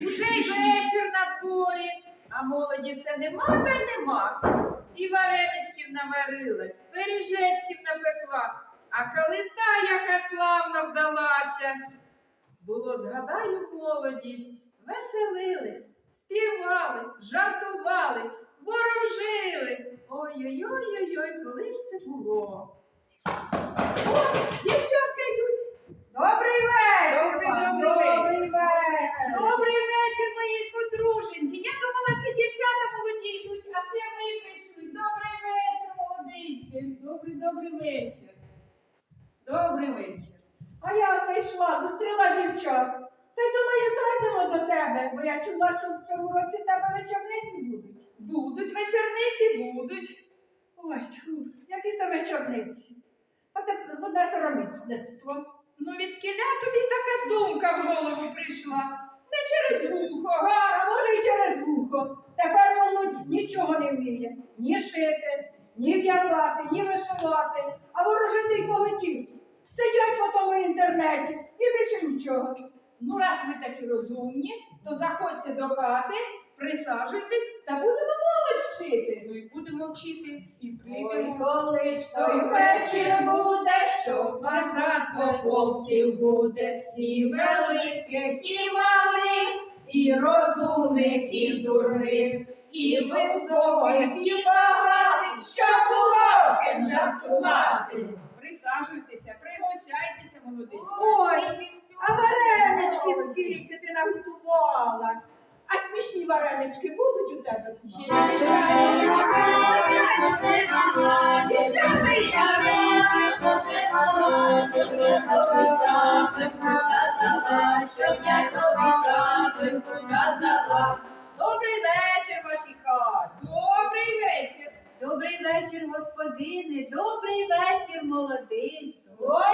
Вже й вечір на дворі, а молоді все нема та й нема. І вареничків наварили, пиріжечків напекла, а калита, яка славна вдалася. Було, згадаю, молодість, веселились, співали, жартували, ворожили. Ой-ой-ой-ой, коли ж це було? О, дівчатка йдуть. Добрий вечір! Добрий, вам, добрий добрий вечір! Добрий вечір, мої подруженьки. Я думала, це дівчата молоді йдуть, а це ви прийшли. Добрий вечір, молодички. Добрий, добрий вечір. Добрий вечір. А я оце йшла, зустріла дівчат. Та й думаю, зайдемо до тебе, бо я чула, що в цьому році в тебе вечорниці будуть. Будуть вечорниці, будуть. Ой, тьфу, які то вечорниці. Та ти буде сороміцтво. Ну від кіля тобі така думка в голову прийшла. Не через вухо? А може й через вухо. Тепер молодь нічого не вміє. Ні шити, ні в'язати, ні вишивати, Сидять в тому інтернеті і більше нічого. Ну, раз ви такі розумні, то заходьте до хати, присаджуйтесь та будемо молодь вчити. Ну і будемо вчити, і Ой, прийдемо. коли ж той вечір буде, що багато хлопців буде, і великих, і малих, і розумних, і дурних, і високих, і багатих, щоб було з ким жартувати. Присаджуйтеся, пригощайтеся, молодички. Ой, а вареничків скільки ти наготувала? А смішні варенички будуть у тебе? Добрий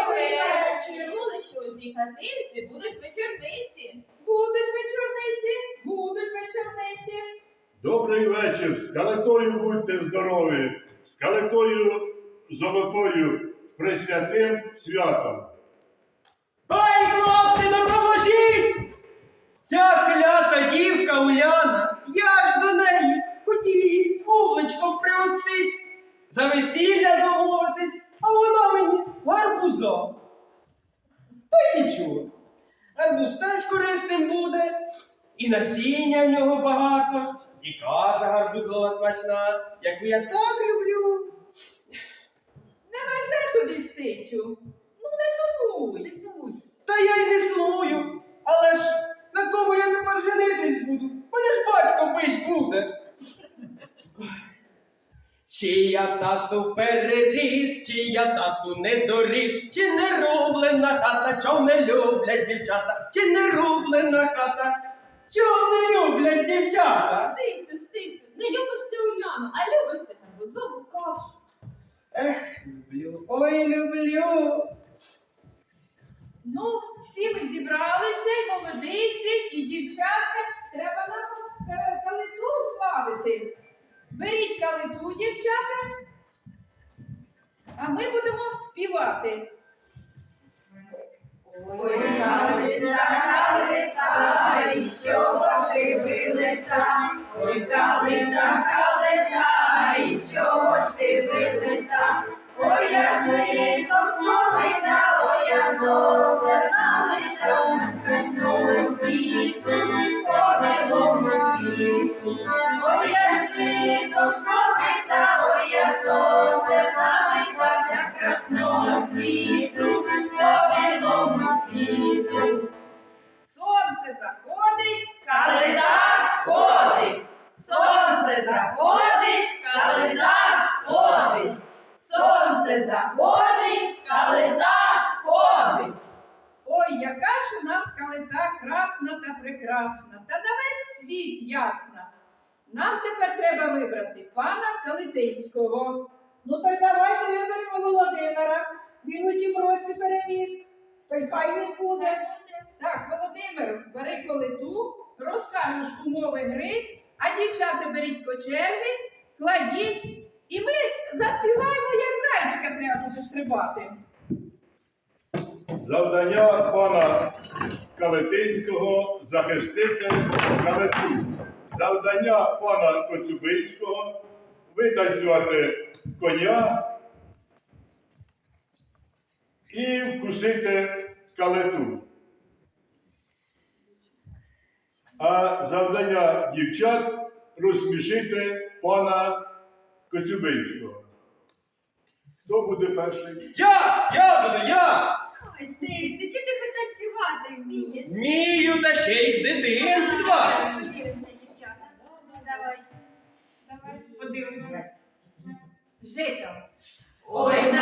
вечір. Чули, що у цій хатинці будуть вечорниці. Будуть вечорниці, будуть вечорниці. Добрий вечір. З калитою будьте здорові, з калитою золотою, присвятим святом. Корисним буде, і насіння в нього багато, і каша гарбузова смачна, яку я так люблю. Не везе тобі стицю. Ну не сумуй. Та я й не сумую. Але ж на кому я тепер женитись буду? Мене ж батько бить буде. Чи я тату переріс, чи я тату не доріс, чи не рублена хата, чого не люблять дівчата, чи не рублена хата, чого не люблять дівчата? Стицю, стицю, не любиш ти Уляну, а любиш ти гарбузову кашу. Ех, люблю, ой, люблю. Ну, всі ми зібралися, і молодиці, і дівчатка. Треба нам е, калиту славити. Беріть калиту, дівчата, а ми будемо співати. Ой, калита, калита, і що ж вилета? Ой, калита, калита, і що ж вилета? Ой, я житом зловита, ой, я сонце калита красна та прекрасна, та на весь світ ясна. Нам тепер треба вибрати пана Калитинського. Ну то й давайте виберемо Володимира. Він у тім році переміг. То й хай він буде. Так, Володимир, бери колиту, розкажеш умови гри, а дівчата беріть кочерги, кладіть, і ми заспіваємо, як зайчика треба буде стрибати. Завдання пана Калетинського захистити калиту. Завдання пана Коцюбинського витанцювати коня і вкусити калиту. А завдання дівчат розсмішити пана Коцюбинського. Хто буде перший? Я! Я буду, я! Ой, Стецю, чи ти хоч танцювати вмієш? Вмію та ще й з дитинства. Подивимося, дівчата. Давай. Давай. Подивимося. Жито. Ой,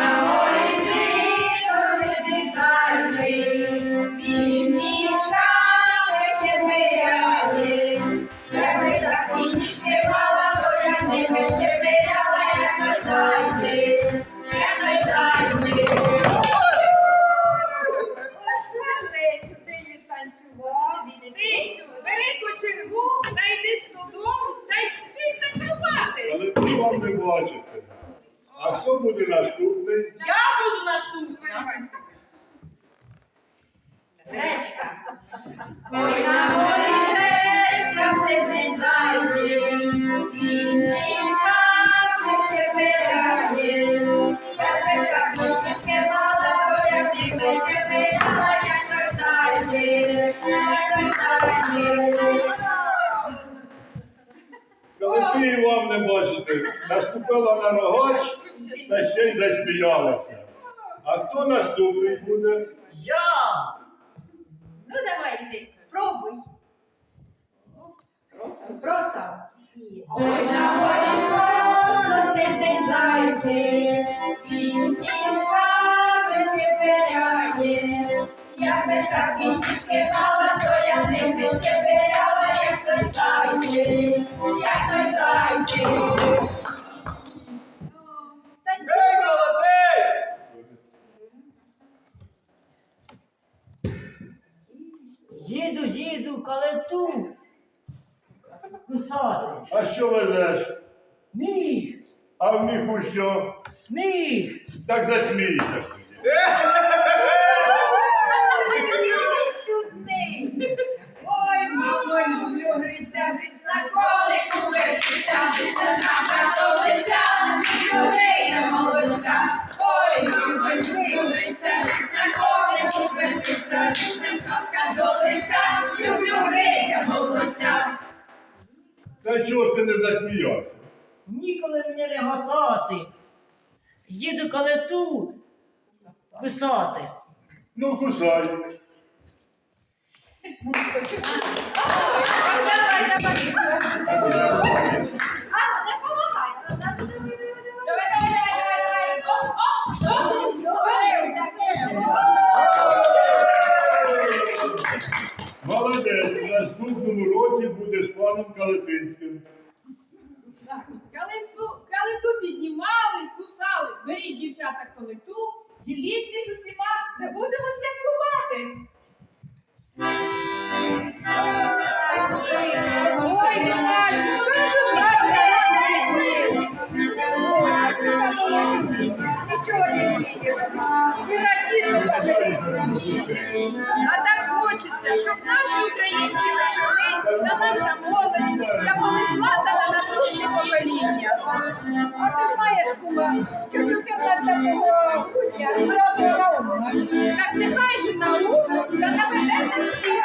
вам Вам не бачите. Наступила на рогач та ще й засміялася. А хто наступний буде? Я! Ну давай, йди, пробуй. Просав. Ой, на горі просто сидить зайчик, він ніжками чепиряє. Я би так і ніжки мала, то я ними чепиряла, як той зайчик, як той зайчик. Ей, молодець! Їду, їду, калету. Кусати. А що везеш? Міх, А в міху що? сміх. Так засмійся. люблю гриця, гриця, коли кубитися, гриця, шапка до лиця, люблю молодця. Ой, мамо, люблю гриця, гриця, коли кубитися, гриця, шапка до лиця, люблю гриця, молодця. Та чого ж ти не засміявся? Ніколи мені реготати. Їду калету кусати. Ну, кусай. Давай, не Молодець, в наступному році буде з паном Калетинським. Калесу, калиту піднімали, кусали. Беріть, дівчата, калиту, діліть між усіма, де будемо святкувати. Ой, Настю, кажу, Нічого не вміємо. І радісно А так хочеться, щоб наші українські вечорниці та наша молодь А ти знаєш, кума, що 14 грудня зробила умова. Так нехай же на луну та наведе на всіх.